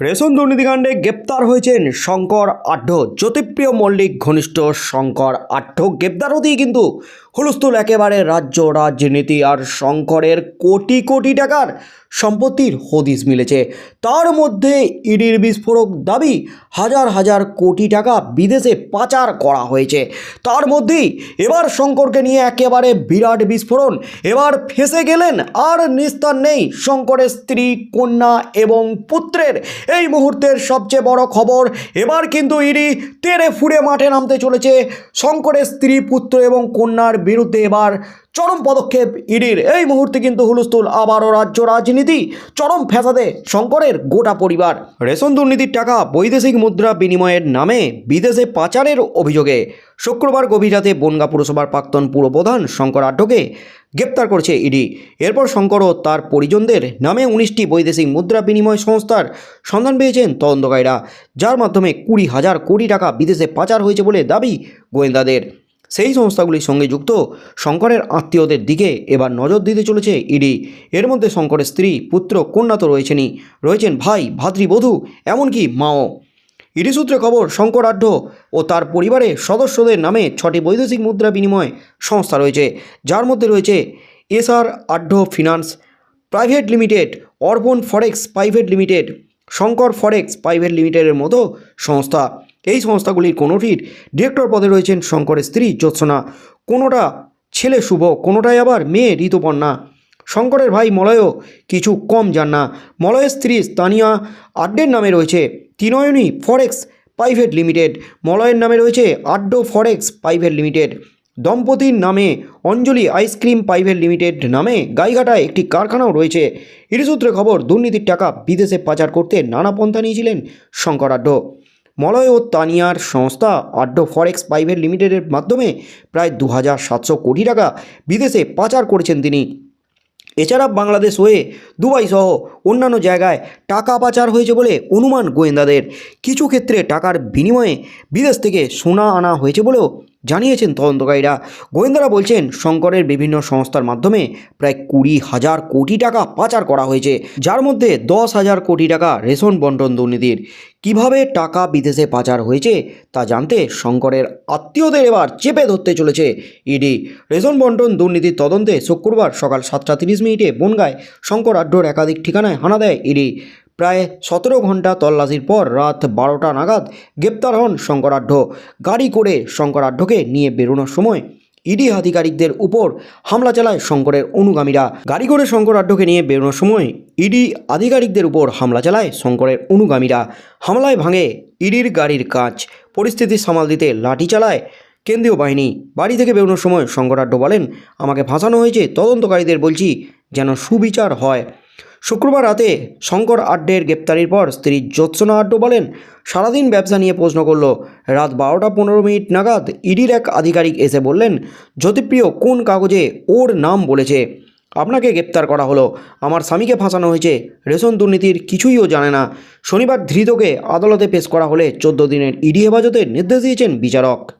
Ration দুর্নীতিকাণ্ডে গ্রেপ্তার হয়েছেন শঙ্কর আঢ্য। জ্যোতিপ্রিয় মল্লিক, ঘনিষ্ঠ শঙ্কর আঢ্য। গ্রেপ্তার হতেই কিন্তু হুলস্থুল একেবারে রাজ্য, রাজনীতি আর শঙ্করের কোটি কোটি টাকার সম্পত্তির হদিস মিলেছে। তার মধ্যে ইডির বিস্ফোরক দাবি, হাজার হাজার কোটি টাকা বিদেশে পাচার করা হয়েছে। তার মধ্যেই এবার শঙ্করকে নিয়ে একেবারে বিরাট বিস্ফোরণ। এবার ফেসে গেলেন আর নিস্তার নেই শঙ্করের স্ত্রী, কন্যা এবং পুত্রের। এই মুহূর্তের সবচেয়ে বড় খবর। এবার কিন্তু ইডি তেড়ে ফুড়ে মাঠে নামতে চলেছে শঙ্করের স্ত্রী, পুত্র এবং কন্যার বিরুদ্ধে এবার চরম পদক্ষেপ ইডির। এই মুহূর্তে কিন্তু হুলস্থুল, আবারও রাজ্য রাজনীতি, চরম ফ্যাসাদে শঙ্করের গোটা পরিবার। রেশন দুর্নীতির টাকা বৈদেশিক মুদ্রা বিনিময়ের নামে বিদেশে পাচারের অভিযোগে। শুক্রবার গভীর রাতে বনগা পুরসভার প্রাক্তন পুরপ্রধান শঙ্কর আড্ডকে গ্রেপ্তার করেছে ইডি। এরপর শঙ্কর ও তার পরিজনদের নামে উনিশটি বৈদেশিক মুদ্রা বিনিময় সংস্থার সন্ধান পেয়েছেন তদন্তকারীরা, যার মাধ্যমে কুড়ি হাজার কোটি টাকা বিদেশে পাচার হয়েছে বলে দাবি গোয়েন্দাদের। সেই সংস্থাগুলির সঙ্গে যুক্ত শঙ্করের আত্মীয়দের দিকে এবার নজর দিতে চলেছে ইডি। এর মধ্যে শঙ্করের স্ত্রী, পুত্র, কন্যা তো রয়েছেনই। রয়েছেন ভাই ভাতৃবধূ এমনকি মাও। ইডি সূত্রে খবর, শঙ্কর আঢ্য ও তার পরিবারের সদস্যদের নামে ছটি বৈদেশিক মুদ্রা বিনিময় সংস্থা রয়েছে। যার মধ্যে রয়েছে SR Adhya finance, private limited, Arpan forex private limited, Shankar forex private লিমিটেডের মতো সংস্থা। এই সংস্থাগুলির কোনোটির ডিরেক্টর পদে রয়েছেন শঙ্করের স্ত্রী জ্যোৎসনা। কোনোটা ছেলে শুভ, কোনোটাই আবার মেয়ে ঋতুপর্ণা। শঙ্করের ভাই মলয়ও কিছু কম যান না। মলয়ের স্ত্রী স্থানীয় আড্ডের নামে রয়েছে তিনয়নী ফরেক্স প্রাইভেট লিমিটেড। মলয়ের নামে রয়েছে আড্ডো ফরেক্স প্রাইভেট লিমিটেড। দম্পতির নামে অঞ্জলি আইসক্রিম প্রাইভেট লিমিটেড নামে গাইঘাটায় একটি কারখানাও রয়েছে। এর সূত্রে খবর, দুর্নীতির টাকা বিদেশে পাচার করতে নানা পন্থা নিয়েছিলেন শঙ্কর আড্ড মলয় ও তানিয়ার সংস্থা আড্ডো ফরেক্স প্রাইভেট লিমিটেডের মাধ্যমে প্রায় দু হাজার সাতশো কোটি টাকা বিদেশে পাচার করেছেন তিনি। এছাড়া বাংলাদেশ হয়ে দুবাই সহ অন্যান্য জায়গায় টাকা পাচার হয়েছে বলে অনুমান গোয়েন্দাদের। কিছু ক্ষেত্রে টাকার বিনিময়ে বিদেশ থেকে সোনা আনা হয়েছে বলেও জানিয়েছেন তদন্তকারীরা। গোয়েন্দারা বলছেন, শঙ্করের বিভিন্ন সংস্থার মাধ্যমে প্রায় কুড়ি হাজার কোটি টাকা পাচার করা হয়েছে, যার মধ্যে দশ হাজার কোটি টাকা রেশন বন্টন দুর্নীতির। কীভাবে টাকা বিদেশে পাচার হয়েছে, তা জানতে শঙ্করের আত্মীয়দের এবার চেপে ধরতে চলেছে ইডি। রেশন বন্টন দুর্নীতির তদন্তে শুক্রবার সকাল সাতটা তিরিশ মিনিটে বনগায় শঙ্কর আড্ডোর একাধিক ঠিকানায় হানা দেয় ইডি। প্রায় সতেরো ঘণ্টা তল্লাশির পর রাত বারোটা নাগাদ গ্রেপ্তার হন শঙ্করাঢ্য। গাড়ি করে শঙ্করাঢ্যকে নিয়ে বেরোনোর সময় ইডি আধিকারিকদের উপর হামলা চালায় শঙ্করের অনুগামীরা। গাড়ি করে শঙ্করাঢ্যকে নিয়ে বেরোনোর সময় ইডি আধিকারিকদের উপর হামলা চালায় শঙ্করের অনুগামীরা। হামলায় ভাঙে ইডির গাড়ির কাঁচ। পরিস্থিতি সামাল দিতে লাঠি চালায় কেন্দ্রীয় বাহিনী। বাড়ি থেকে বেরোনোর সময় শঙ্করাঢ্য বলেন, আমাকে ভাসানো হয়েছে, তদন্তকারীদের বলছি যেন সুবিচার হয়। শুক্রবার রাতে শঙ্কর আড্ডের গ্রেপ্তারির পর স্ত্রী জ্যোৎসনা আড্ড বলেন, সারাদিন ব্যবসা নিয়ে প্রশ্ন করল। রাত বারোটা পনেরো মিনিট নাগাদ ইডির এক আধিকারিক এসে বললেন, জ্যোতিপ্রিয়, কোন কাগজে ওর নাম বলেছে? আপনাকে গ্রেপ্তার করা হলো। আমার স্বামীকে ফাঁসানো হয়েছে। রেশন দুর্নীতির কিছুই ও জানে না। শনিবার ধৃতকে আদালতে পেশ করা হলে চোদ্দ দিনের ইডি হেফাজতের নির্দেশ দিয়েছেন বিচারক।